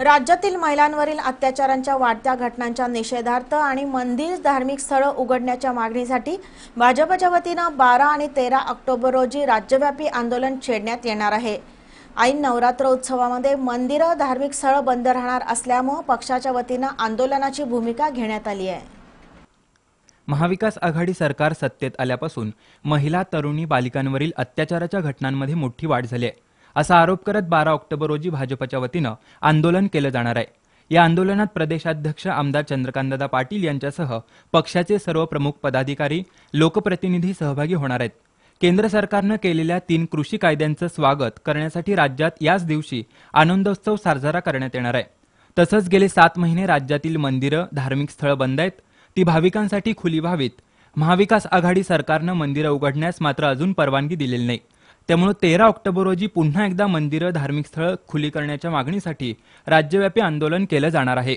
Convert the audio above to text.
राज्यातील महिलांवरील अत्याचारांच्या वाढत्या घटनांच्या निषेधार्थ आणि मंदिर धार्मिक स्थळं उघडण्याच्या मागणीसाठी भाजपच्या वतीनं बारा आणि तेरा ऑक्टोबर रोजी राज्यव्यापी आंदोलन छेडण्यात येणार आहे. ऐन नवरात्र उत्सवामध्ये मंदिरं धार्मिक स्थळं बंद राहणार असल्यामुळं पक्षाच्या वतीनं आंदोलनाची भूमिका घेण्यात आली आहे. महाविकास आघाडी सरकार सत्तेत आल्यापासून महिला तरुणी बालिकांवरील अत्याचाराच्या घटनांमध्ये मोठी वाढ झाली आहे. असा आरोप करत बारा ऑक्टोबर रोजी भाजपच्या वतीनं आंदोलन केलं जाणार आहे. या आंदोलनात प्रदेशाध्यक्ष आमदार चंद्रकांतदादा पाटील यांच्यासह पक्षाचे सर्व प्रमुख पदाधिकारी लोकप्रतिनिधी सहभागी होणार आहेत. केंद्र सरकारनं केलेल्या तीन कृषी कायद्यांचं स्वागत करण्यासाठी राज्यात याच दिवशी आनंदोत्सव साजरा करण्यात येणार आहे. तसंच गेले सात महिने राज्यातील मंदिरं धार्मिक स्थळं बंद आहेत. ती भाविकांसाठी खुली व्हावीत. महाविकास आघाडी सरकारनं मंदिरं उघडण्यास मात्र अजून परवानगी दिलेली नाही. त्यामुळे तेरा ऑक्टोबर रोजी पुन्हा एकदा मंदिरं धार्मिक स्थळं खुली करण्याच्या मागणीसाठी राज्यव्यापी आंदोलन केलं जाणार आहे.